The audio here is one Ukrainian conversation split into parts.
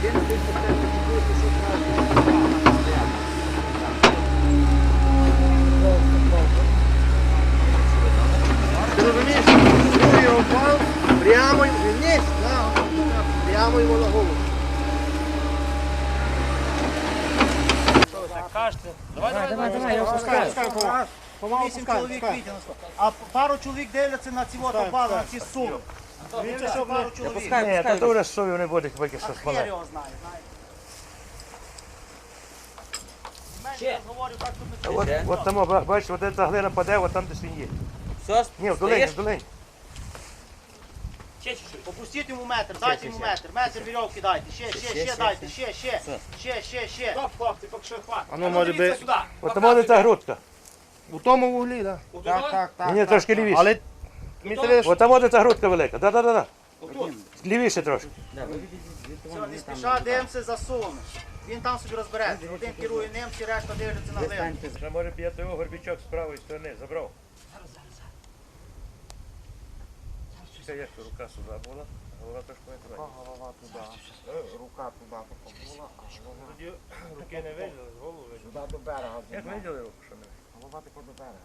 Ти розумієш? Другий упав, прямо й вниз, прямо йому на голову. Давай, давай, давай, я опускаю. Вісім чоловік на. А пару чоловік дивляться на ці от обали, на ці суми. Дивляться, що пару чоловік. Ні, та добре, що вони будуть поки що А хер його знає, знаєте. Менше розговорів, так От, не от там, ба- бачиш, от ця глина паде, от там де свиньї. Все, Ні, в долині, в долині. Попустіть йому метр, дайте йому метр, метр вірьовки дайте, ще, ще, ще дайте, ще, ще, ще, ще, ще. А ну може би От там де ця грудка. у тому вуглі, так? Так, так, так. Мені трошки лівіше. Але мені треба, От там де ця грудка велика. Да, да, да, да. Лівіше трошки. Все, не спіша, дивимося за суми. Він там собі розбереться. Один керує ним, всі решта дивляться на глину. Вже може б'є його горбічок з правої сторони. Забрав. Це як то рука сюди була, голова трошки не голова туди, рука туди була, Тоді руки не виділи, голову виділи. туди до берега. Як виділи руку, що не? Голова тако до берега.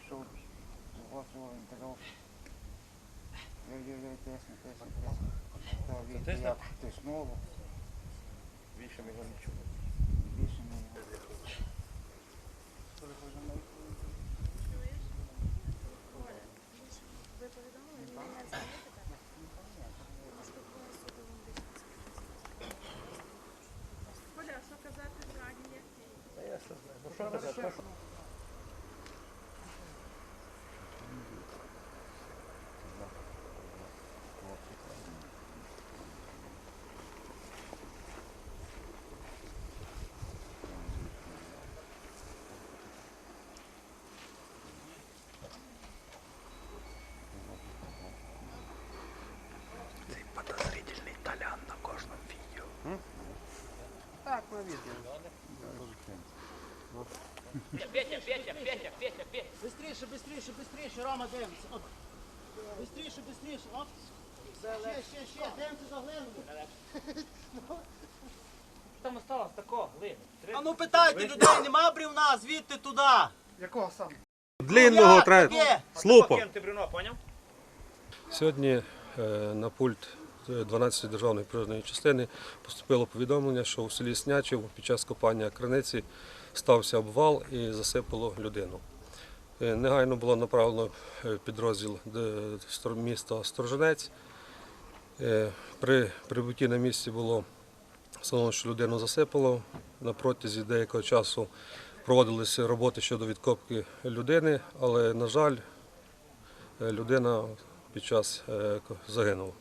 Пішов, ось він казав, ой-ой-ой, тисно, тесно, тесно. Та він Тисне? як тиснуло, Більше ми його не чули. більше не Коля, що казати зрані? Та я все знаю. Ну що казати? що? Так, на відео. Бистріше, бистріше, бистріше, Рома, дивимося. От. Бистріше, бистріше, оп. Ще, ще, ще, дивимося за глину. Там осталось тако, глини. А ну питайте людей, нема брівна, звідти туди. Якого саме? Длинного треба. Є. Слупом. Сьогодні е, на пульт 12 державної природної частини поступило повідомлення, що у селі Снячів під час копання криниці стався обвал і засипало людину. Е, Негайно було направлено е, підрозділ міста Сторожинець. Е, При прибутті на місці було встановлено, що людину засипало. На протязі деякого часу проводилися роботи щодо відкопки людини, але, на жаль, е, людина під час е, загинула.